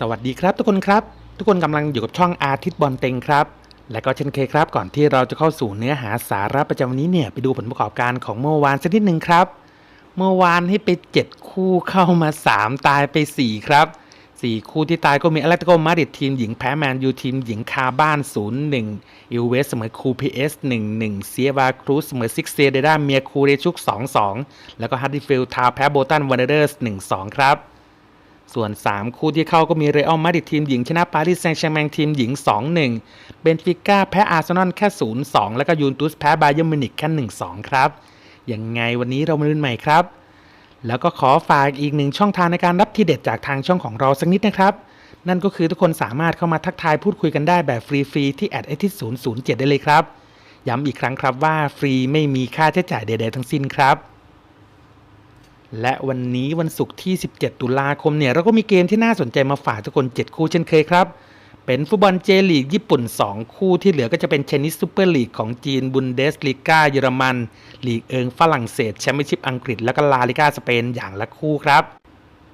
สวัสดีครับทุกคนครับ ทุกคนกำลังอยู่กับช่องอาทิตย์บอลเต็งครับ และก็เช่นเคยครับก่อนที่เราจะเข้าสู่เนื้อหาสาระประจำวันนี้เนี่ยไปดูผลประกอบการของเมื่อวานสักนิดหนึ่งครับ เมื่อวานให้ไป 7 คู่เข้ามา 3 ตายไป 4 ครับ 4 คู่ที่ตายก็มีอ t เลติโกมาดริดทีมหญิงแพ้แมนยูทีมหญิงคาบ้าน 0-1อิลเวสเสมอคูพีเอส1-1เซียวาครูสเสมอซิกเซเดด้าเมียคูเรชุก 2-2 แล้วก็ฮัตติฟิลทาวแพ้โบตันวันเดอร์ส1-2 ครับ ส่วน 3 คู่ที่เข้าก็มีเรอัลมาดริดทีมหญิง ชนะปารีสแซงต์แชร์แมงทีมหญิง 2-1 เบนฟิก้าแพ้อาร์เซนอลแค่ 0-2 แล้วก็ยูนตุสแพ้บาเยอร์มิวนิกแค่ 1-2 ครับ ยังไงวันนี้เรามาลุ้นใหม่ครับ แล้วก็ขอฝากอีกหนึ่งช่องทางในการรับทีเด็ดจากทางช่องของเราสักนิดนะครับ นั่นก็คือทุกคนสามารถเข้ามาทักทายพูดคุยกันได้แบบฟรีๆที่แอดไอทิศูนย์ศูนย์เจ็ดได้เลยครับ ย้ำอีกครั้งครับว่าฟรีไม่มีค่าใช้จ่ายใดๆทั้งสิ้นครับ และวันนี้วันศุกร์ที่ 17 ตุลาคมเนี่ยเราก็มีเกมที่น่าสนใจมาฝากทุกคน 7 คู่เช่นเคยครับ เป็นฟุตบอลเจลีกญี่ปุ่น 2 คู่ที่เหลือก็จะเป็นเชนิสซูเปอร์ลีกของจีนบุนเดสลีกาเยอรมัน ลีกเอิงฝรั่งเศสแชมเปี้ยนชิพอังกฤษแล้วก็ลาลิกาสเปนอย่างละคู่ครับ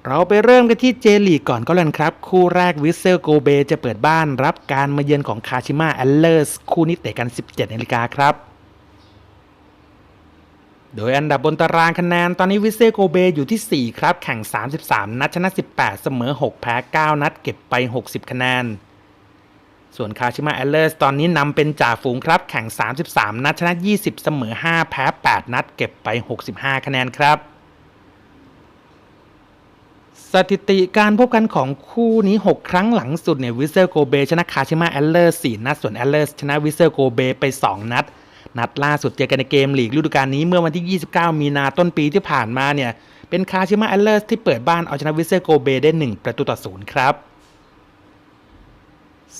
เราไปเริ่มกันที่เจลีกก่อนก็แล้วกันครับ คู่แรกวิเซลโกเบจะเปิดบ้านรับการมาเยือนของคาชิมะแอลเลอร์สคู่นี้เตะกัน 17นาฬิกาครับ โดยอันดับบนตารางคะแนนตอนนี้วิเซโกเบอยู่ที่ 4 ครับ แข่ง 33 นัดชนะ 18 เสมอ 6 แพ้ 9 นัดเก็บไป 60 คะแนน ส่วนคาชิมะแอลเลอร์สตอนนี้นำเป็นจ่าฝูงครับ แข่ง 33 นัดชนะ 20 เสมอ 5 แพ้ 8 นัดเก็บไป 65 คะแนนครับ สถิติการพบกันของคู่นี้ 6 ครั้งหลังสุดเนี่ยวิเซโกเบชนะคาชิมะแอลเลอร์4นัด ส่วนแอลเลอร์ชนะวิเซโกเบไป 2 นัด นัดล่าสุดเจอกันในเกมลีกฤดูกาลนี้เมื่อวันที่ 29 มีนาต้นปีที่ผ่านมาเนี่ยเป็นคาชิมะแอลเลอร์ที่เปิดบ้านเอาชนะวิเซโกเบได้ 1 ประตูต่อศูนย์ครับ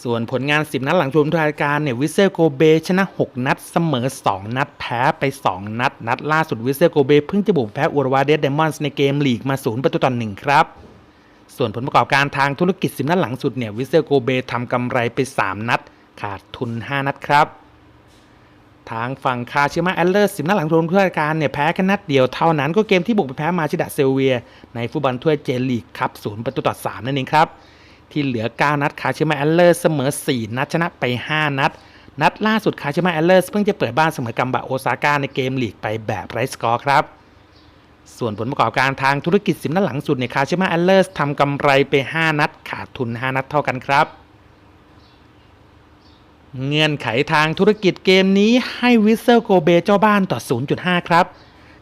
ส่วนผลงาน 10 นัดหลังชมรายการเนี่ยวิเซลโกเบชนะ 6 นัดเสมอ 2 นัดแพ้ไป 2 นัด นัดล่าสุดวิเซลโกเบเพิ่งจะบุกแพ้อุรวาเดสเดมอนส์ในเกมลีกมา 0 ประตูต่อ1ครับ ส่วนผลประกอบการทางธุรกิจ 10 นัดหลังสุดเนี่ยวิเซลโกเบทำกำไรไป 3 นัด ขาดทุน 5 นัดครับ ทางฝั่งคาชิมะแอลเลอร์สิบนัดหลังรวมถ้วยรายการเนี่ยแพ้แค่นัดเดียวเท่านั้นก็เกมที่บุกไปแพ้มาชิดะเซลเวีย ในฟุตบอลถ้วยเจลีกครับศูนย์ประตูต่อสามนั่นเองครับ ที่เหลือ 9 นัดคาชิมะแอลเลอร์เสมอ 4 นัดชนะไป 5 นัด นัดล่าสุดคาชิมะแอลเลอร์เพิ่งจะเปิดบ้านเสมอกัมบะโอซาก้าในเกมลีกไปแบบไร้สกอร์ครับส่วนผลประกอบการทางธุรกิจสิบนัดหลังสุดเนี่ยคาชิมะแอลเลอร์ทำกำไรไป 5 นัด ขาดทุน 5 นัดเท่ากันครับ เงื่อนไขทางธุรกิจเกมนี้ให้วิสเซลโกเบเจ้าบ้านต่อ 0.5 ครับ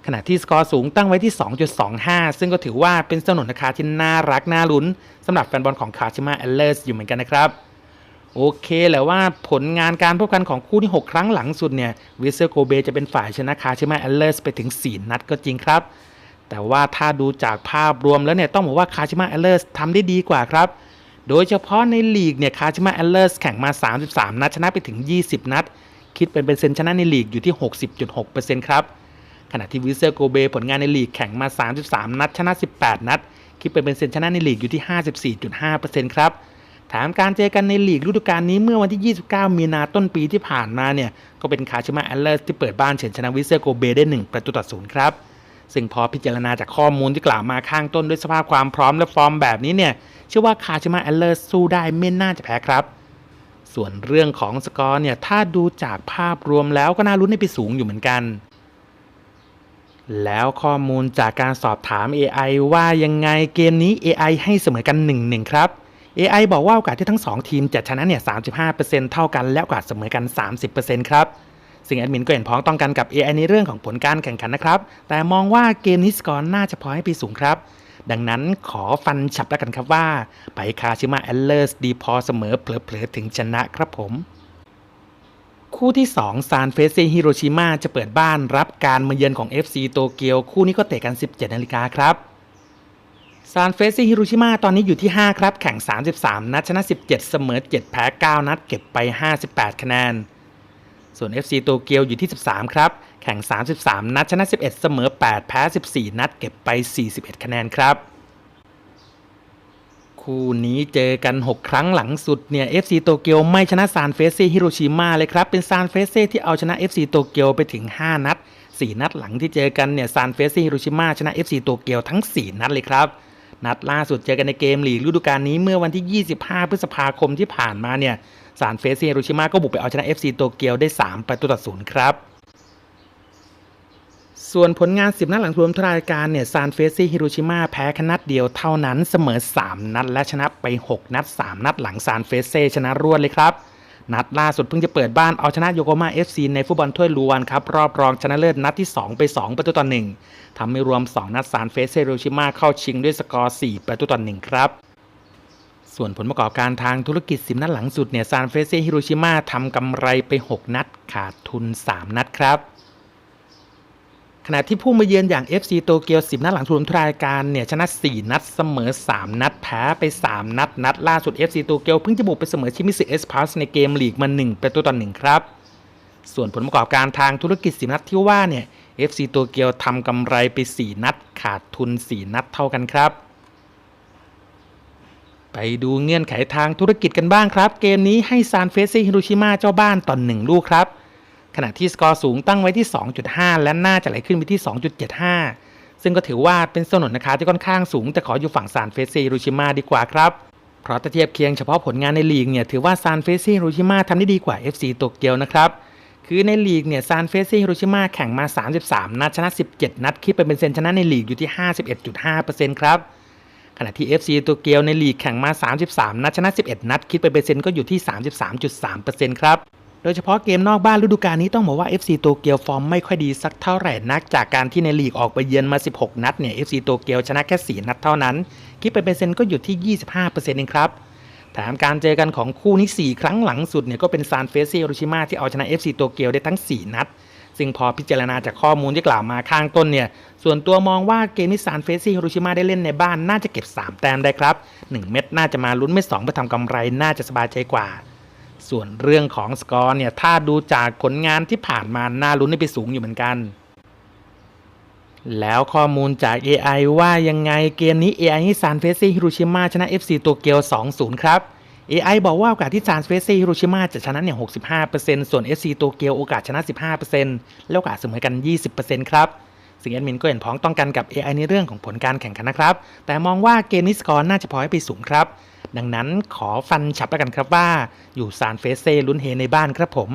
ขณะที่สกอร์สูงตั้งไว้ที่ 2.25 ซึ่งก็ถือว่าเป็นสนุนราคาที่น่ารัก น่าลุ้นสำหรับแฟนบอลของคาชิมะแอลเลอร์อยู่เหมือนกันนะครับ โอเคแหละว่าผลงานการพบกันของคู่ที่ 6 ครั้งหลังสุดเนี่ยวิสเซลโกเบจะเป็นฝ่ายชนะคาชิมะแอลเลอร์ไปถึง 4 นัดก็จริงครับ แต่ว่าถ้าดูจากภาพรวมแล้วเนี่ยต้องบอกว่าคาชิมะแอลเลอร์ทำได้ดีกว่าครับ โดยเฉพาะในลีกเนี่ยคาชิมะแอลเลอร์สแข่งมา 33 นัดชนะไปถึง 20 นัด คิดเป็นเปอร์เซ็นต์ชนะในลีกอยู่ที่ 60.6%ครับ ขณะที่วิเซลโกเบผลงานในลีกแข่งมา 33 นัด ชนะ 18 นัด คิดเป็นเปอร์เซ็นต์ชนะในลีกอยู่ที่ 54.5%ครับแถมการเจอกันในลีกฤดูกาลนี้เมื่อวันที่ 29 มีนาต้นปีที่ผ่านมาเนี่ยก็เป็นคาชิมะแอลเลอร์ที่เปิดบ้านเฉือนชนะวิเซลโกเบได้ 1 ประตูต่อศูนย์ครับ ซึ่งพอพิจารณาจากข้อมูลที่กล่าวมาข้างต้นด้วยสภาพความพร้อมและฟอร์มแบบนี้เนี่ยเชื่อว่าคาชิมะแอลเลอร์สู้ได้ไม่น่าจะแพ้ครับ ส่วนเรื่องของสกอร์เนี่ยถ้าดูจากภาพรวมแล้วก็น่าลุ้นให้ไปสูงอยู่เหมือนกัน แล้วข้อมูลจากการสอบถาม AI ว่ายังไงเกมนี้ AI ให้เสมอกัน 1-1 ครับ AI บอกว่าโอกาสที่ทั้ง 2 ทีมจะชนะเนี่ย 35%เท่ากันและโอกาสเสมอกัน 30%ครับ ซึ่งแอดมินก็เห็นพ้องต้องกันกับ AI ในเรื่องของผลการแข่งขันนะครับ แต่มองว่าเกมนี้สกอร์น่าจะพอให้ไปสูงครับ ดังนั้นขอฟันฉับแล้วกันครับว่า ไปคาชิมะแอลเลอร์สดีพอเสมอเผลอๆถึงชนะครับผมคู่ที่2ซานเฟเซฮิโรชิมาจะเปิดบ้านรับการมาเยือนของ FC โตเกียว คู่นี้ก็เตะกัน 17 นาฬิกาครับซานเฟเซฮิโรชิมาตอนนี้อยู่ที่ 5 ครับ แข่ง 33 นัดชนะ 17 เสมอ 7 แพ้ 9 นัดเก็บไป 58 คะแนน ส่วน FC โตเกียวอยู่ที่ 13 ครับ แข่ง 33 นัดชนะ 11 เสมอ 8 แพ้ 14 นัดเก็บไป 41 คะแนนครับ คู่นี้เจอกัน 6 ครั้งหลังสุดเนี่ย FC โตเกียวไม่ชนะซานเฟเซ่ฮิโรชิมาเลยครับ เป็นซานเฟเซ่ที่เอาชนะ FC โตเกียวไปถึง 5 นัด 4 นัดหลังที่เจอกันเนี่ยซานเฟเซ่ฮิโรชิมาชนะ FC โตเกียวทั้ง 4 นัดเลยครับนัดล่าสุดเจอกันในเกมลีกฤดูกาลนี้เมื่อวันที่ 25 พฤษภาคมที่ผ่านมาเนี่ย ซานเฟสฮิโรชิมาก็บุกไปเอาชนะ FC โตเกียวได้ 3 ประตูต่อศูนย์ครับ ส่วนผลงาน 10 นัดหลังรวมทรายการเนี่ยซานเฟสฮิโรชิมาแพ้แค่นัดเดียวเท่านั้นเสมอ 3 นัด และชนะไป 6 นัด 3 นัดหลังซานเฟสเซชนะรวดเลยครับนัดล่าสุดเพิ่งจะเปิดบ้านเอาชนะโยโกมาเอฟซีในฟุตบอลถ้วยลูวานครับ รอบรองชนะเลิศนัดที่ 2 ไป 2 ประตูต่อ1ทำให้รวม 2 นัดซานเฟสฮิโรชิมาเข้าชิงด้วยสกอร์ 4 ประตูต่อ1ครับ ส่วนผลประกอบการทางธุรกิจ 10 นัดหลังสุดเนี่ยซานเฟเซ่ฮิโรชิมาทำกำไรไป 6 นัด ขาดทุน 3 นัดครับขณะที่ผู้มาเยือนอย่าง FC โตเกียว 10 นัดหลังรวมทุกรายการเนี่ยชนะ 4 นัดเสมอ 3 นัดแพ้ไป 3 นัด นัดล่าสุด FC โตเกียวเพิ่งจะบุกไปเสมอชิมิสึเอสพาสในเกมลีกมา1ประตูต่อ1ครับ ส่วนผลประกอบการทางธุรกิจ 10 นัดที่ว่าเนี่ย FC โตเกียวทำกำไรไป 4 นัด ขาดทุน 4 นัดเท่ากันครับ ไปดูเงื่อนไขทางธุรกิจกันบ้างครับ เกมนี้ให้ซานเฟสซิฮิโรชิมาเจ้าบ้านต่อ1ลูกครับ ขณะที่สกอร์สูงตั้งไว้ที่ 2.5 และน่าจะไหลขึ้นไปที่ 2.75 ซึ่งก็ถือว่าเป็นสนนนะคะที่ค่อนข้างสูง แต่ขออยู่ฝั่งซานเฟสซิฮิโรชิมาดีกว่าครับเพราะถ้าเทียบเคียงเฉพาะผลงานในลีกเนี่ยถือว่าซานเฟสซิฮิโรชิมาทำได้ดีกว่า FC โตเกียวนะครับคือในลีกเนี่ยซานเฟสซิฮิโรชิมาแข่งมา 33 นัดชนะ 17 นัดคิดเป็นเปอร์เซ็นต์ชนะในลีกอยู่ที่ 51.5%ครับ ขณะที่ FC โตเกียวในลีกแข่งมา 33 นัดชนะ 11 นัด คิดเป็นเปอร์เซ็นต์ก็อยู่ที่ 33.3%ครับโดยเฉพาะเกมนอกบ้านฤดูกาลนี้ต้องบอกว่า FC โตเกียวฟอร์มไม่ค่อยดีสักเท่าไหร่นัก จากการที่ในลีกออกไปเยือนมา 16 นัดเนี่ย FC โตเกียวชนะแค่ 4 นัดเท่านั้น คิดเป็นเปอร์เซ็นต์ก็อยู่ที่ 25%เองครับแถมการเจอกันของคู่นี้ 4 ครั้งหลังสุดเนี่ยก็เป็นซานเฟสซิโรชิมาที่เอาชนะ FC โตเกียวได้ทั้ง 4 นัด ซึ่งพอพิจารณาจากข้อมูลที่กล่าวมาข้างต้นเนี่ย ส่วนตัวมองว่าเกมนี้ซานเฟสซิฮิโรชิมาได้เล่นในบ้านน่าจะเก็บ 3 แต้มได้ครับ 1 เม็ดน่าจะมาลุ้นเม็ด2เพื่อทำกำไรน่าจะสบายใจกว่า ส่วนเรื่องของสกอร์เนี่ยถ้าดูจากผลงานที่ผ่านมาน่าลุ้นให้ไปสูงอยู่เหมือนกันแล้วข้อมูลจาก AI ว่ายังไงเกมนี้ AI ให้ซานเฟสซิฮิโรชิมาชนะ FC โตเกียว 2-0 ครับ AI บอกว่าโอกาสที่ซานเฟสซิฮิโรชิมาจะชนะเนี่ย 65%ส่วน FC โตเกียวโอกาสชนะ 15%และโอกาสเสมอกัน 20%ครับซึ่งแอดมินก็เห็นพ้องต้องกันกับ AI ในเรื่องของผลการแข่งขันนะครับ แต่มองว่าเกมนี้สกอร์น่าจะพอให้ไปสูงครับ ดังนั้นขอฟันฉับแล้วกันครับว่า อยู่ซานเฟสเซลุ้นเฮในบ้านครับผม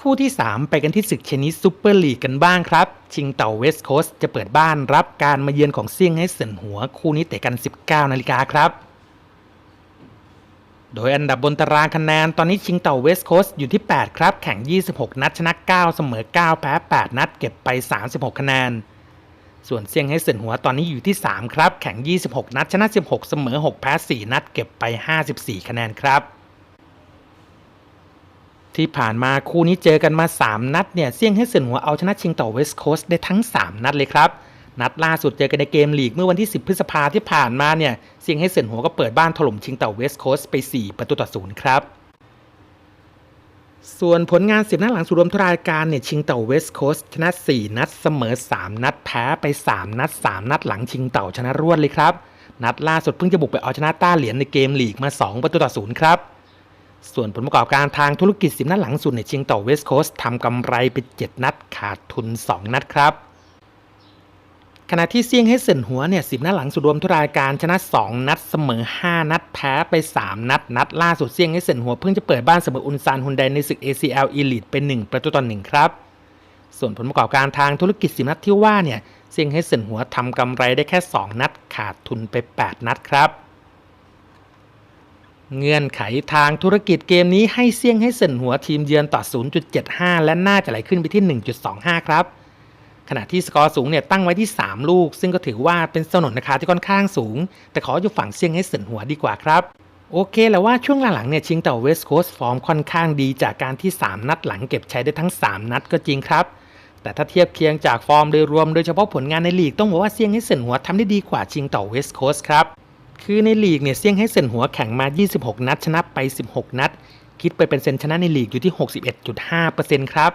คู่ที่ 3 ไปกันที่ศึกเชนิสซูเปอร์ลีกกันบ้างครับ ชิงเต่าเวสต์โคสต์จะเปิดบ้านรับการมาเยือนของเซี่ยงไฮ้เสินหัว คู่นี้เตะกัน 19 นาฬิกาครับ โดยอันดับบนตารางคะแนน ตอนนี้ชิงเต่าเวสต์โคสต์อยู่ที่ 8 ครับ แข่ง 26 นัดชนะ 9 เสมอ 9 แพ้ 8 นัดเก็บไป 36 คะแนน ส่วนเซี่ยงไฮ้เสินหัวตอนนี้อยู่ที่ 3 ครับ แข่ง 26 นัดชนะ 16 เสมอ 6 แพ้ 4 นัดเก็บไป 54 คะแนนครับ ที่ผ่านมาคู่นี้เจอกันมา 3 นัดเนี่ยเซี่ยงไฮ้เสินหัวเอาชนะชิงเต่าเวสต์โคสต์ได้ทั้ง 3 นัดเลยครับ นัดล่าสุดเจอกันในเกมลีกเมื่อวันที่ 10 พฤษภาที่ผ่านมาเนี่ยเซี่ยงไฮ้เสินหัวก็เปิดบ้านถล่มชิงเต่าเวสต์โคสต์ไป 4 ประตูต่อศูนย์ครับส่วนผลงาน10นัดหลังสุดรวมทรายการเนี่ยชิงเต่าเวสต์โคสชนะ 4 นัดเสมอ 3 นัดแพ้ไป 3 นัด 3 นัดหลังชิงเต่าชนะรวดเลยครับ นัดล่าสุดเพิ่งจะบุกไปเอาชนะต้าเหรียญในเกมลีกมา 2 ประตูต่อศูนย์ครับ ส่วนผลประกอบการทางธุรกิจ10นัดหลังสุดในชิงเต่าเวสต์โคสทำกำไรไป 7 นัดขาดทุน 2 นัดครับ ขณะที่เซี่ยงไฮ้เสินหัวเนี่ย10นัดหลังสุดรวมทุกรายการชนะ 2 นัดเสมอ 5 นัดแพ้ไป 3 นัด นัดล่าสุดเซี่ยงไฮ้เสินหัวเพิ่งจะเปิดบ้านเสมออุนซานฮุนไดในศึก ACL Elite เป็น 1 ประตูต่อ1ครับ ส่วนผลประกอบการทางธุรกิจ10นัดที่ว่าเนี่ยเซี่ยงไฮ้เสินหัวทำกำไรได้แค่ 2 นัดขาดทุนไป 8 นัดครับเงื่อนไขทางธุรกิจเกมนี้ให้เซี่ยงให้เสินหัวทีมเยือนต่อ 0.75 และน่าจะไหลขึ้นไปที่ 1.25 ครับ ขณะที่สกอร์สูงเนี่ยตั้งไว้ที่ 3 ลูก ซึ่งก็ถือว่าเป็นสนนราคาที่ค่อนข้างสูง แต่ขออยู่ฝั่งเซี่ยงให้เสินหัวดีกว่าครับโอเคแหล้วว่าช่วงหลังๆเนี่ยชิงเต่าเวสต์โคสต์ฟอร์มค่อนข้างดีจากการที่ 3 นัดหลังเก็บใช้ได้ทั้ง 3 นัดก็จริงครับ แต่ถ้าเทียบเคียงจากฟอร์มโดยรวมโดยเฉพาะผลงานในลีกต้องบอกว่าเซี่ยงให้เสินหัวทำได้ดีกว่าชิงเต่าเวสต์โคสต์ครับ คือในลีกเนี่ยเซี่ยงให้เซินหัวแข่งมา 26 นัดชนะไป 16 นัด คิดไปเป็นเซ็นชนะในลีกอยู่ที่ 61.5%ครับ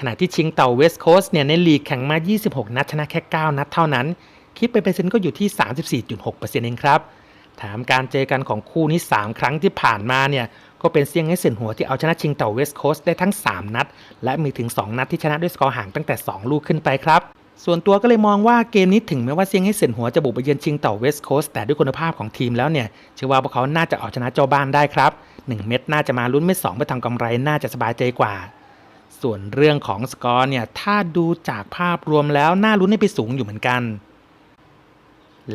ขณะที่ชิงเต่าเวสต์โคสต์เนี่ยในลีกแข่งมา 26 นัดชนะแค่ 9 นัดเท่านั้น คิดไปเป็นเซ็นก็อยู่ที่ 34.6%เองครับแถมการเจอกันของคู่นี้ 3 ครั้งที่ผ่านมาเนี่ยก็เป็นเซี่ยงให้เซินหัวที่เอาชนะชิงเต่าเวสต์โคสต์ได้ทั้ง 3 นัด และมีถึง 2 นัดที่ชนะด้วยสกอร์ห่างตั้งแต่ 2 ลูกขึ้นไปครับ ส่วนตัวก็เลยมองว่าเกมนี้ถึงแม้ว่าเซียงให้เสินหัวจะบุกไปเยือนชิงเต่าเวสต์โคสต์แต่ด้วยคุณภาพของทีมแล้วเนี่ยเชื่อว่าพวกเขาน่าจะเอาชนะเจ้าบ้านได้ครับ 1 เม็ดน่าจะมาลุ้นเม็ด2ไปทำกำไรน่าจะสบายใจกว่า ส่วนเรื่องของสกอร์เนี่ย ถ้าดูจากภาพรวมแล้วน่าลุ้นให้ไปสูงอยู่เหมือนกัน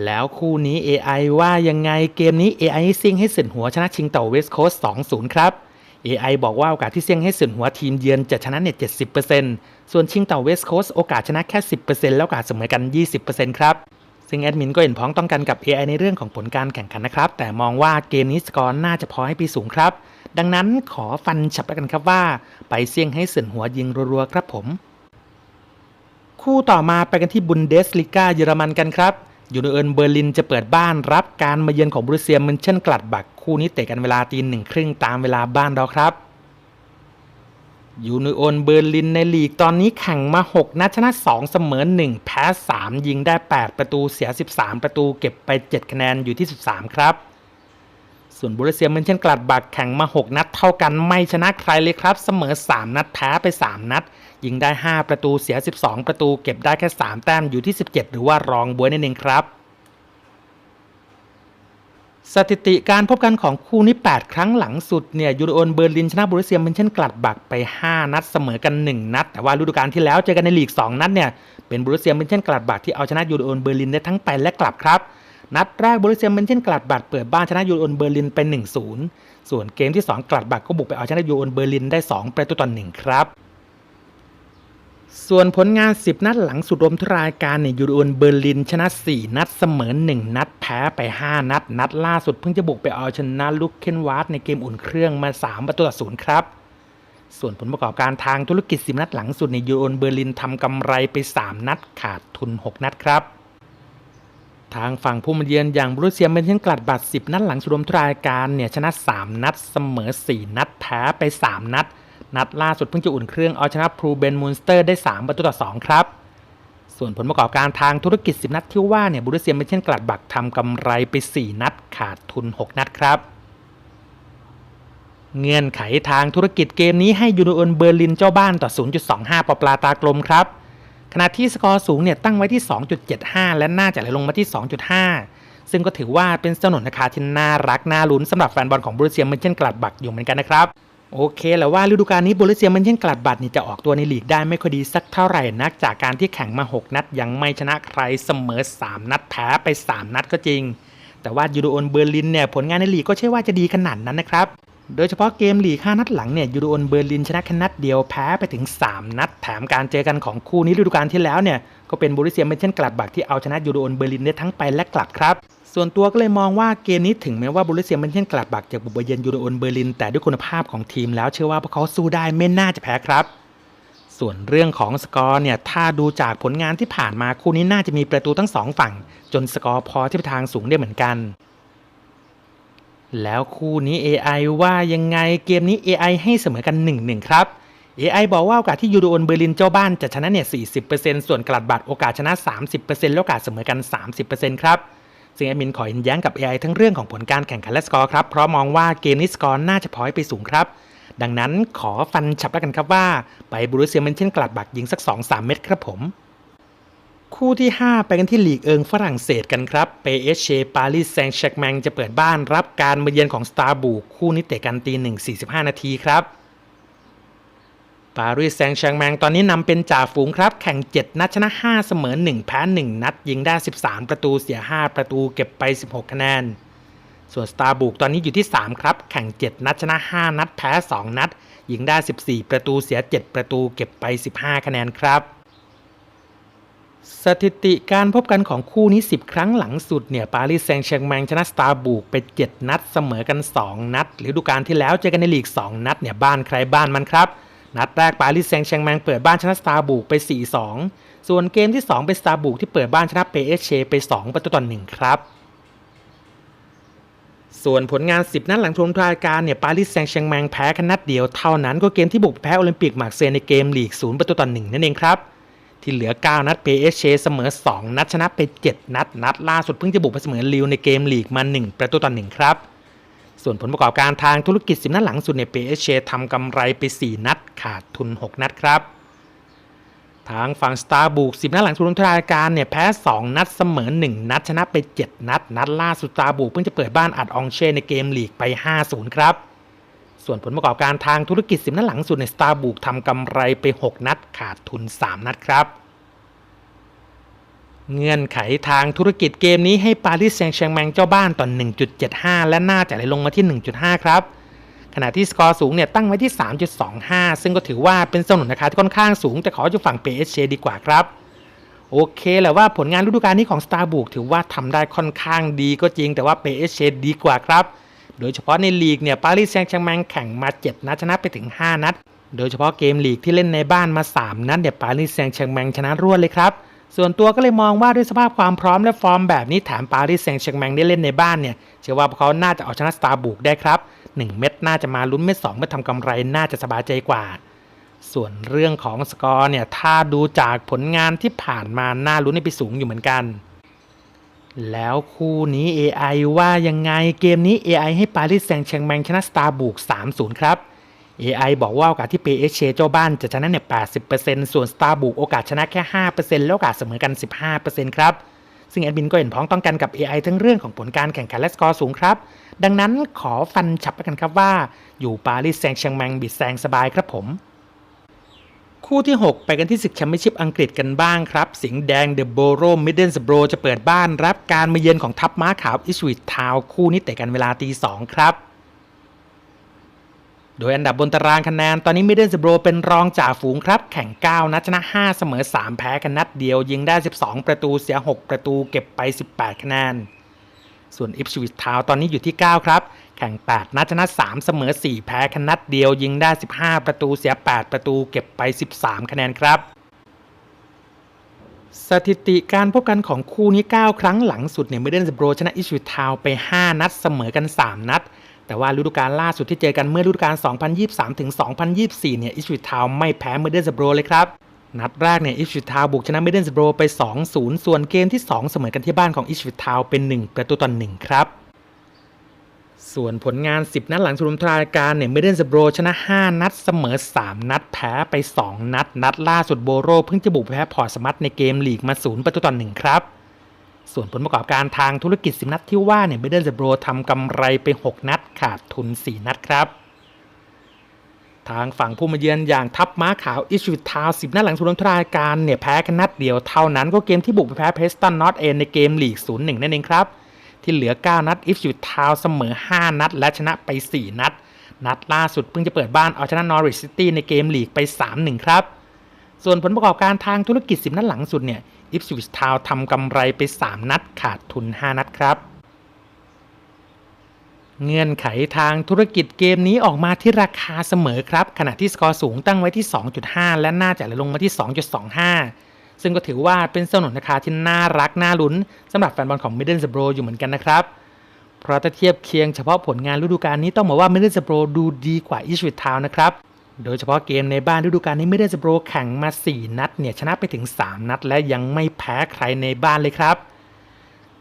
แล้วคู่นี้ AI ว่ายังไงเกมนี้ AI เซียงให้เสินหัวชนะชิงเต่าเวสต์โคสต์2-0 ครับ AI บอกว่าโอกาสที่เซี่ยงให้เสินหัวทีมเยือนจะชนะเนี่ย 70%ส่วนชิงเต่าเวสต์โคสต์โอกาสชนะแค่ 10%แล้วโอกาสเสมอกัน 20%ครับซึ่งแอดมินก็เห็นพ้องต้องกันกับ AI ในเรื่องของผลการแข่งขันนะครับ แต่มองว่าเกมนี้สกอร์น่าจะพอให้ไปสูงครับ ดังนั้นขอฟันฉับแล้วกันครับว่า ไปเซี่ยงให้เสินหัวยิงรัวๆครับผม คู่ต่อมาไปกันที่บุนเดสลิก้าเยอรมันกันครับยูโนเอิร์นเบอร์ลินจะเปิดบ้านรับการมาเยือนของบรูเซียมเมนเช่นกลัดบักคู่นี้เตะกันเวลาตีหนึ่งครึ่งตามเวลาบ้านเราครับยูโนเอิร์นเบอร์ลินในลีกตอนนี้แข่งมา 6 นัดชนะ 2 เสมอ 1 แพ้ 3 ยิงได้ 8 ประตูเสีย 13 ประตูเก็บไป 7 คะแนนอยู่ที่ 13 ครับ ส่วนบุรูเซียมเมนเช่นกลัดบักแข่งมา 6 นัดเท่ากันไม่ชนะใครเลยครับ เสมอ 3 นัดแพ้ไป 3 นัด ยิงได้ 5 ประตูเสีย 12 ประตู เก็บได้แค่ 3 แต้มอยู่ที่ 17 หรือว่ารองบวยนั่นเองครับสถิติการพบกันของคู่นี้ 8 ครั้งหลังสุดเนี่ยยูโรนเบอร์ลินชนะบรูเซียมเป็นเช่นกลัดบักไป 5 นัดเสมอกัน 1 นัด แต่ว่าฤดูกาลที่แล้วเจอกันในลีก 2 นัดเนี่ยเป็นบรูเซียมเป็นเช่นกลัดบักที่เอาชนะยูโรนเบอร์ลินได้ทั้งไปและกลับครับ นัดแรกบรูเซียมเป็นเช่นกลัดบักเปิดบ้านชนะยูโรนเบอร์ลินไป1-0 ส่วนเกมที่ 2 กลัดบักก็บุกไปเอาชนะยูโรนเบอร์ลินได้ 2 ประตูต่อ1ครับส่วนผลงาน 10 นัดหลังสุดรวมทุกรายการเนี่ยยูโรนเบอร์ลิน ชนะ 4 นัดเสมอ 1 นัดแพ้ไป 5 นัด นัดล่าสุดเพิ่งจะบุกไปเอาชนะลุกเคนวาร์ดในเกมอุ่นเครื่องมา 3 ประตูต่อ0ครับ ส่วนผลประกอบการทางธุรกิจ 10 นัดหลังสุดในยูโรนเบอร์ลินทำกำไรไป 3 นัดขาดทุน 6 นัดครับ ทางฝั่งผู้มาเยือนอย่างบรูเซียเมนเทนกลัดบัตร10 นัดหลังสุดรวมทรายการเนี่ยชนะ 3 นัดเสมอ 4 นัดแพ้ไป 3 นัด นัดล่าสุดเพิ่งจะอุ่นเครื่องเอาชนะพรูเบนมูนสเตอร์ได้ 3 ประตูต่อ 2 ครับ ส่วนผลประกอบการทางธุรกิจ 10 นัดที่ว่าเนี่ยบรูเซียเมนเทนกลัดบักทำกำไรไป 4 นัดขาดทุน 6 นัดครับเงื่อนไขทางธุรกิจเกมนี้ให้ยูโนเอิร์นเบอร์ลินเจ้าบ้านต่อ 0.25 ปอปลาตากลมครับ ขณะที่สกอร์สูงเนี่ยตั้งไว้ที่ 2.75 และน่าจะไหลลงมาที่ 2.5 ซึ่งก็ถือว่าเป็นสนุนราคาที่น่ารักน่าลุ้นสำหรับแฟนบอลของบรูเซียเมนเช่นกลัดบักอยู่เหมือนกันนะครับโอเคแล้วว่าฤดูกาลนี้บรูเซียเมนเช่นกลัดบักนี่จะออกตัวในลีกได้ไม่ค่อยดีสักเท่าไหร่นักจากการที่แข่งมา 6 นัดยังไม่ชนะใครเสมอ 3 นัดแพ้ไป 3 นัดก็จริง แต่ว่ายูโรนเบอร์ลินเนี่ยผลงานในลีกก็ใช่ว่าจะดีขนาดนั้นนะครับ โดยเฉพาะเกมหลีก5นัดหลังเนี่ยยูโรนเบอร์ลินชนะแค่นัดเดียวแพ้ไปถึง 3 นัดแถมการเจอกันของคู่นี้ฤดูกาลที่แล้วเนี่ยก็เป็นบรูเซียเมนเช่นกลัดบักที่เอาชนะยูโรนเบอร์ลินได้ทั้งไปและกลับครับส่วนตัวก็เลยมองว่าเกมนี้ถึงแม้ว่าบรูเซียเมนเช่นกลัดบักจะบุกเยือนยูโรนเบอร์ลิน แต่ด้วยคุณภาพของทีมแล้วเชื่อว่าพวกเขาสู้ได้ไม่น่าจะแพ้ครับ ส่วนเรื่องของสกอร์เนี่ยถ้าดูจากผลงานที่ผ่านมาคู่นี้น่าจะมีประตูทั้งสองฝั่ง จนสกอร์พอที่ทางสูงได้เหมือนกัน แล้วคู่นี้ AI ว่ายังไงเกมนี้ AI ให้เสมอกัน 1-1 ครับ AI บอกว่าโอกาสที่ยูโรนเบอร์ลินเจ้าบ้านจะชนะเนี่ย 40%ส่วนกลัดบัตรโอกาสชนะ 30%แล้วโอกาสเสมอกัน 30%ครับ ซึ่งแอดมินขอยินแย้งกับ AI ทั้งเรื่องของผลการแข่งขันและสกอร์ครับ เพราะมองว่าเกมนี้สกอร์น่าจะพอให้ไปสูงครับ ดังนั้นขอฟันฉับแล้วกันครับว่า ไปบรูเซียเมนเช่นกลัดบักยิงสัก 2-3 เม็ดครับผม คู่ที่ 5 ไปกันที่ลีกเอิงฝรั่งเศสกันครับ PSG ปารีสแซงต์แชร์กแมงจะเปิดบ้านรับการมาเยือนของสตาร์บูคู่นี้เตะกันตี1 45 นาทีครับปารีสแซงต์แชร์กแมงตอนนี้นำเป็นจ่าฝูงครับ แข่ง 7 นัดชนะ 5 เสมอ 1 แพ้ 1 นัดยิงได้ 13 ประตูเสีย 5 ประตูเก็บไป 16 คะแนน ส่วนสตาร์บุกตอนนี้อยู่ที่ 3 ครับ แข่ง 7 นัดชนะ 5 นัดแพ้ 2 นัดยิงได้ 14 ประตูเสีย 7 ประตูเก็บไป 15 คะแนนครับ สถิติการพบกันของคู่นี้ 10 ครั้งหลังสุดเนี่ยปารีสแซงต์แชร์กแมงชนะสตาร์บุกไป 7 นัดเสมอกัน 2 นัดฤดูกาลที่แล้วเจอกันในลีก 2 นัดเนี่ยบ้านใครบ้านมันครับ นัดแรกปารีสแซงต์แชร์กแมงเปิดบ้านชนะสตาร์บุกไป 4-2 ส่วนเกมที่ 2 เป็นสตาร์บุกที่เปิดบ้านชนะเปเอชเชไป 2 ประตูต่อ1ครับส่วนผลงาน 10 นัดหลังทวงรายการเนี่ยปารีสแซงต์แชร์กแมงแพ้แค่นัดเดียวเท่านั้นก็เกมที่บุกแพ้โอลิมปิกมาร์เซยในเกมลีก 0 ประตูต่อ1นั่นเองครับ ที่เหลือ 9 นัด PSG เสมอ 2 นัดชนะไป 7 นัด นัดล่าสุดเพิ่งจะบุกไปเสมอลิวในเกมลีกมา 1 ประตูต่อ1ครับ ส่วนผลประกอบการทางธุรกิจ 10 นัดหลังสุดใน PSG ทำกำไรไป 4 นัด ขาดทุน 6 นัดครับ ทางฝั่งสตาร์บุก 10 นัดหลังสุดท้ายรายการเนี่ยแพ้ 2 นัดเสมอ 1 นัดชนะไป 7 นัด นัดล่าสุดสตาร์บุกเพิ่งจะเปิดบ้านอัดอองเช่ในเกมลีกไป 5-0 ครับ ส่วนผลประกอบการทางธุรกิจ10นัดหลังสุดในสตาร์บุกทำกำไรไป 6 นัดขาดทุน 3 นัดครับ เงื่อนไขทางธุรกิจเกมนี้ให้ปารีสแซงต์แชร์แมงเจ้าบ้านต่อ 1.75 และน่าจะไหลลงมาที่ 1.5 ครับ ขณะที่สกอร์สูงเนี่ยตั้งไว้ที่ 3.25 ซึ่งก็ถือว่าเป็นสนุนราคาที่ค่อนข้างสูง แต่ขอจะฝั่ง PSG ดีกว่าครับโอเคแหละว่าผลงานฤดูกาลนี้ของ Star b o o k ถือว่าทำได้ค่อนข้างดีก็จริง แต่ว่า PSG ดีกว่าครับ โดยเฉพาะในลีกเนี่ยปารีสแซงต์แชร์แมงแข่งมา 7 นัดชนะไปถึง 5 นัด โดยเฉพาะเกมลีกที่เล่นในบ้านมา 3 นัดเนี่ยปารีสแซงต์แชร์แมงชนะรวดเลยครับ ส่วนตัวก็เลยมองว่าด้วยสภาพความพร้อมและฟอร์มแบบนี้แถมปารีสแซงต์แชร์แมงได้เล่นในบ้านเนี่ยเชื่อว่าพวกเขาน่าจะเอาชนะสตาร์บุกได้ครับ 1 เม็ดน่าจะมาลุ้นเม็ด2เม็ดทำกำไรน่าจะสบายใจกว่า ส่วนเรื่องของสกอร์เนี่ยถ้าดูจากผลงานที่ผ่านมาน่าลุ้นให้ไปสูงอยู่เหมือนกัน แล้วคู่นี้ AI ว่ายังไงเกมนี้ AI ให้ปารีสแซงต์แชร์แมงชนะสตาร์บุก3-0 ครับ AI บอกว่าโอกาสที่ PSG เจ้าบ้านจะชนะเนี่ย80%ส่วน Star b o o k โอกาสชนะแค่ 5%แล้วโอกาสเสมอกัน 15%ครับ ซึ่งแอดมินก็เห็นพ้องต้องกันกับ AI ทั้งเรื่องของผลการแข่งขันและสกอร์สูงครับ ดังนั้นขอฟันฉับกันครับว่า อยู่ปารีสแซงต์แชร์แมงบิดแซงสบายครับผม คู่ที่ 6 ไปกันที่ศึกแชมเปี้ยนชิพอังกฤษกันบ้างครับ สิงห์แดงเดอะโบโรมิดเดิลสโบรจะเปิดบ้านรับการมาเยือนของทัพม้าขาวอิสวิตทาวคู่นี้เตะกันเวลาตีสองครับโดยอันดับบนตารางคะแนน ตอนนี้มิดเดิลสโบรเป็นรองจ่าฝูงครับ แข่ง 9 นัดชนะ 5 เสมอ 3 แพ้กันนัดเดียว ยิงได้ 12 ประตูเสีย 6 ประตูเก็บไป 18 คะแนน ส่วนอิปชวิตทาวตอนนี้อยู่ที่ 9 ครับ แข่ง 8 นัดชนะ 3 เสมอ 4 แพ้กันนัดเดียวยิงได้ 15 ประตูเสีย 8 ประตูเก็บไป 13 คะแนนครับ สถิติการพบกันของคู่นี้ 9 ครั้งหลังสุดเนี่ยมิดเดิลสโบรชนะอิชวิตทาวไป 5 นัดเสมอกัน 3 นัดแต่ว่าฤดูกาลล่าสุดที่เจอกันเมื่อฤดูกาล 2023 ถึง 2024 เนี่ย อิชวิตทาวไม่แพ้เมดเดิลสโบรเลยครับ นัดแรกเนี่ยอิชวิทาวบุกชนะเมเดิลสโบรไป 2-0 ส่วนเกมที่ 2 เสมอกันที่บ้านของอิชวิทาวเป็น 1 ประตูต่อ1ครับ ส่วนผลงาน 10 นัดหลังสุดท้ายรายการเนี่ยเมเดิลสโบรชนะ 5 นัดเสมอ 3 นัดแพ้ไป 2 นัด นัดล่าสุดโบโรเพิ่งจะบุกแพ้พอสมัตในเกมลีกมา 0 ประตูต่อ1ครับ ส่วนผลประกอบการทางธุรกิจ 10 นัดที่ว่าเนี่ยเมเดิลสโบรทำกำไรไป 6 นัดขาดทุน 4 นัดครับ ทางฝั่งผู้มาเยือนอย่างทัพม้าขาวอิชวิตทาวสิบนัดหลังสุดท้ายรายการเนี่ยแพ้กันนัดเดียวเท่านั้นก็เกมที่บุกไปแพ้เพสตันนอตเอนในเกมลีก 0-1 นั่นเองครับ ที่เหลือ 9 นัดอิฟวิตทาวเสมอ 5 นัด และชนะไป 4 นัด นัดล่าสุดเพิ่งจะเปิดบ้านเอาชนะนอริ c ซิตี้ในเกมลีกไป 3-1 ครับ ส่วนผลประกอบการทางธุรกิจ 10 นัดหลังสุดเนี่ยอิฟวิตทาวทำกำไรไป 3 นัดขาดทุน 5 นัดครับ เงื่อนไขทางธุรกิจเกมนี้ออกมาที่ราคาเสมอครับ ขณะที่สกอร์สูงตั้งไว้ที่ 2.5 และน่าจะลงมาที่ 2.25 ซึ่งก็ถือว่าเป็นสนุนราคาที่น่ารักน่าลุ้นสำหรับแฟนบอลของมิดเดิลสโบรอยู่เหมือนกันนะครับ เพราะถ้าเทียบเคียงเฉพาะผลงานฤดูกาลนี้ต้องบอกว่ามิดเดิลสโบรดูดีกว่าอิชวิตทาวนะครับโดยเฉพาะเกมในบ้านฤดูกาลนี้มิดเดิลสโบรแข่งมา 4 นัดเนี่ยชนะไปถึง 3 นัด และยังไม่แพ้ใครในบ้านเลยครับ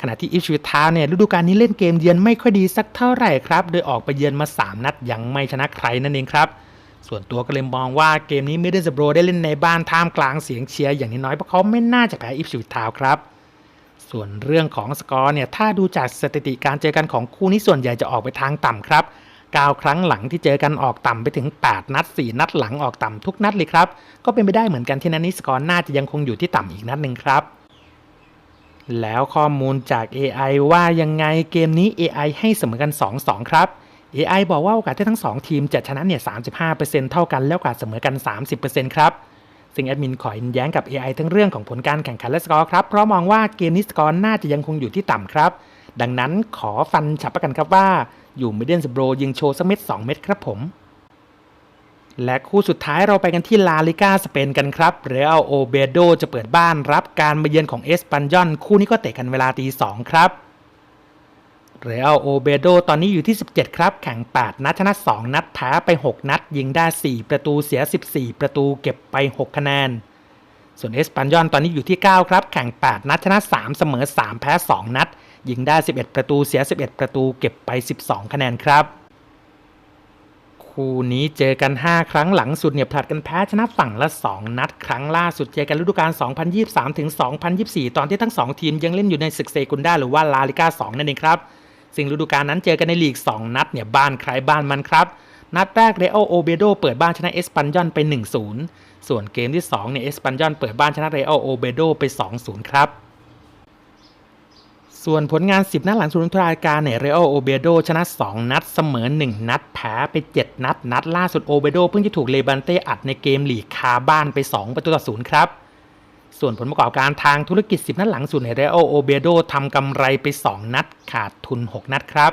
ขณะที่อิชวิตทาวเนี่ยฤดูกาลนี้เล่นเกมเยือนไม่ค่อยดีสักเท่าไหร่ครับ โดยออกไปเยือนมา 3 นัดยังไม่ชนะใครนั่นเองครับ ส่วนตัวก็เลยมองว่าเกมนี้มิดเดิลสโบรได้เล่นในบ้านท่ามกลางเสียงเชียร์อย่างน้อยๆเพราะเขาไม่น่าจะแพ้อิฟชวิตทาวครับ ส่วนเรื่องของสกอร์เนี่ยถ้าดูจากสถิติการเจอกันของคู่นี้ส่วนใหญ่จะออกไปทางต่ำครับ9ครั้งหลังที่เจอกันออกต่ำไปถึง 8 นัด 4 นัดหลังออกต่ำทุกนัดเลยครับ ก็เป็นไปได้เหมือนกันที่นัดนี้สกอร์น่าจะยังคงอยู่ที่ต่ำอีกนัดหนึ่งครับ แล้วข้อมูลจาก AI ว่ายังไงเกมนี้ AI ให้เสมอกัน 2-2 ครับ AI บอกว่าโอกาสที่ทั้ง 2 ทีมจะชนะเนี่ย 35%เท่ากัน แล้วโอกาสเสมอกัน 30%ครับ ซึ่งแอดมินขอยืนแย้งกับ AI ทั้งเรื่องของผลการแข่งขันและสกอร์ครับ เพราะมองว่าเกมนี้สกอร์น่าจะยังคงอยู่ที่ต่ำครับ ดังนั้นขอฟันฉับประกันครับว่า อยู่มิเดิลสโบรยิงโชว์สักเม็ด2 เม็ดครับผม และคู่สุดท้ายเราไปกันที่ลาลิกาสเปนกันครับเรอัลโอเบโดจะเปิดบ้านรับการมาเยือนของเอสปันยอนคู่นี้ก็เตะกันเวลาตีสองครับเรอัลโอเบโดตอนนี้อยู่ที่ 17 ครับ แข่ง 8 นัดชนะ 2 นัดแพ้ไป 6 นัด ยิงได้ 4 ประตูเสีย 14 ประตูเก็บไป 6 คะแนน ส่วนเอสปันยอนตอนนี้อยู่ที่ 9 ครับ แข่ง 8 นัดชนะ 3 เสมอ 3 แพ้ 2 นัด ยิงได้ 11 ประตูเสีย 11 ประตูเก็บไป 12 คะแนนครับ คู่นี้เจอกัน 5 ครั้งหลังสุดเนี่ยผลัดกันแพ้ชนะฝั่งละ 2 นัด ครั้งล่าสุดเจอกันฤดูกาล 2023 ถึง 2024 ตอนที่ทั้ง 2 ทีมยังเล่นอยู่ในศึกเซกุนดาหรือว่าลาลิก้า 2 นั่นเองครับซึ่งฤดูกาลนั้นเจอกันในลีก 2 นัดเนี่ยบ้านใครบ้านมันครับ นัดแรกเรอัลโอเบโดเปิดบ้านชนะเอสปันยอนไป 1-0 ส่วนเกมที่2เนี่ยเอสปันยอนเปิดบ้านชนะเรอัลโอเบโดไป 2-0 ครับ ส่วนผลงาน 10 นัดหลังสุดทุกรายการเนี่ยเรอัลโอเบโดชนะ 2 นัดเสมอ 1 นัดแพ้ไป 7 นัด นัดล่าสุดโอเบโดเพิ่งจะถูกเลบันเต้อัดในเกมหลีกคาบ้านไป 2 ประตูต่อ0ครับ ส่วนผลประกอบการทางธุรกิจ 10 นัดหลังสุดในเรอัลโอเบโดทำกำไรไป 2 นัดขาดทุน 6 นัดครับ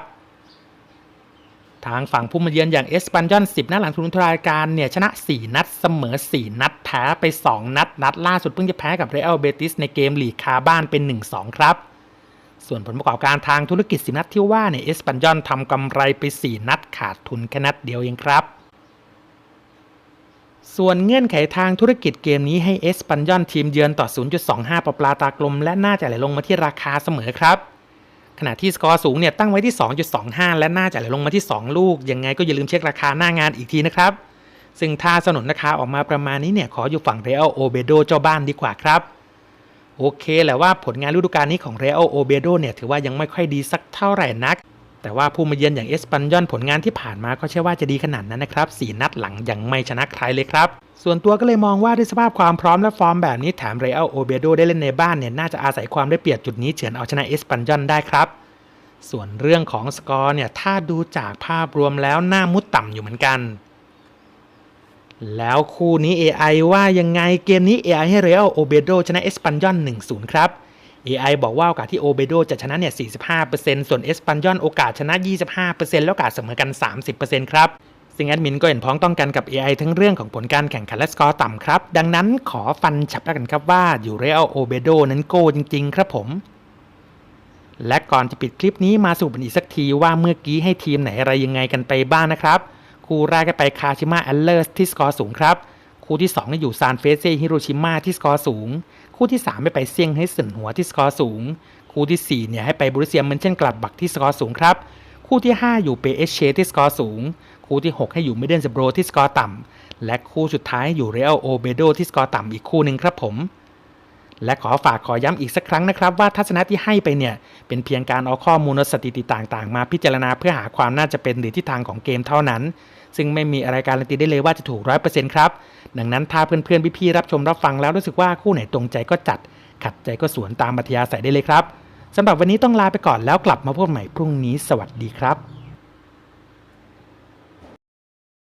ทางฝั่งผู้มาเยือนอย่างเอสปันยอน 10 นัดหลังทุนรายการเนี่ยชนะ 4 นัดเสมอ 4 นัดแพ้ไป 2 นัด นัดล่าสุดเพิ่งจะแพ้กับเรอัลเบติสในเกมหลีกคาบ้านเป็น 1-2 ครับ ส่วนผลประกอบการทางธุรกิจ10นัดที่ว่าเนี่ยเอสปันยอนทำกำไรไป 4 นัดขาดทุนแค่นัดเดียวเองครับ ส่วนเงื่อนไขทางธุรกิจเกมนี้ให้เอสปันยอนทีมเยือนต่อ 0.25ปอปลาตากลม และน่าจะไหลลงมาที่ราคาเสมอครับ ขณะที่สกอร์สูงเนี่ยตั้งไว้ที่ 2.25 และน่าจะไหลลงมาที่ 2 ลูก ยังไงก็อย่าลืมเช็คราคาหน้างานอีกทีนะครับซึ่งถ้าสนุนราคาออกมาประมาณนี้เนี่ยขออยู่ฝั่งเรอัลโอเบโดเจ้าบ้านดีกว่าครับ โอเคแหละว่าผลงานฤดูกาลนี้ของเรอัลโอเบโดเนี่ยถือว่ายังไม่ค่อยดีสักเท่าไหร่นัก แต่ว่าผู้มาเยือนอย่างเอสปันยอนผลงานที่ผ่านมาก็ใช่ว่าจะดีขนาดนั้นนะครับสี่นัดหลังยังไม่ชนะใครเลยครับ ส่วนตัวก็เลยมองว่าด้วยสภาพความพร้อมและฟอร์มแบบนี้แถมเรอัลโอเบโดได้เล่นในบ้านเนี่ยน่าจะอาศัยความได้เปรียบจุดนี้เฉือนเอาชนะเอสปันยอนได้ครับ ส่วนเรื่องของสกอร์เนี่ยถ้าดูจากภาพรวมแล้วหน้ามุดต่ำอยู่เหมือนกัน แล้วคู่นี้ AI ว่ายังไงเกมนี้ AI ให้เรอัลโอเบโดชนะเอสปันยอน1-0 ครับ AI บอกว่าโอกาสที่โอเบโดจะชนะเนี่ย 45%ส่วนเอสปันยอนโอกาสชนะ 25%แล้วโอกาสเสมอกัน 30%ครับ ซึ่งแอดมินก็เห็นพ้องต้องกันกับ AI ทั้งเรื่องของผลการแข่งขันและสกอร์ต่ำครับ ดังนั้นขอฟันฉับแล้วกันครับว่าอยู่เรอัลโอเบโดนั้นโกจริง ๆ ครับผมและก่อนจะปิดคลิปนี้มาสรุปกันอีกสักทีว่าเมื่อกี้ให้ทีมไหนอะไรยังไงกันไปบ้างนะครับ คู่แรกก็ไปคาชิมะแอลเลอร์ที่สกอร์สูงครับ คู่ที่2นี่อยู่ซานเฟเซฮิโรชิมาที่สกอร์สูง คู่ที่ 3 ไม่ไปเซี่ยงให้สึนหัวที่สกอร์สูง คู่ที่4เนี่ยให้ไปบรุเซียเมนเช่นกลับบักที่สกอร์สูงครับ คู่ที่ 5 อยู่เปเอชเชที่สกอร์สูง คู่ที่ 6 ให้อยู่มิเดนสโบรที่สกอร์ต่ำ และคู่สุดท้ายอยู่เรอัลโอเบโดที่สกอร์ต่ำอีกคู่หนึ่งครับผมและขอฝากขอย้ำอีกสักครั้งนะครับ ว่าทัศนะที่ให้ไปเนี่ย เป็นเพียงการเอาข้อมูลสถิติต่างๆ มาพิจารณาเพื่อหาความน่าจะเป็นหรือทิศทางของเกมเท่านั้น ซึ่งไม่มีอะไรการันตีได้เลยว่าจะถูกร้อยเปอร์เซ็นต์ครับ ดังนั้นถ้าเพื่อนๆพี่ๆรับชมรับฟังแล้วรู้สึกว่าคู่ไหนตรงใจก็จัด ขัดใจก็สวนตามบัตยาใส่ได้เลยครับสำหรับวันนี้ต้องลาไปก่อนแล้วกลับมาพบใหม่พรุ่งนี้สวัสดีครับ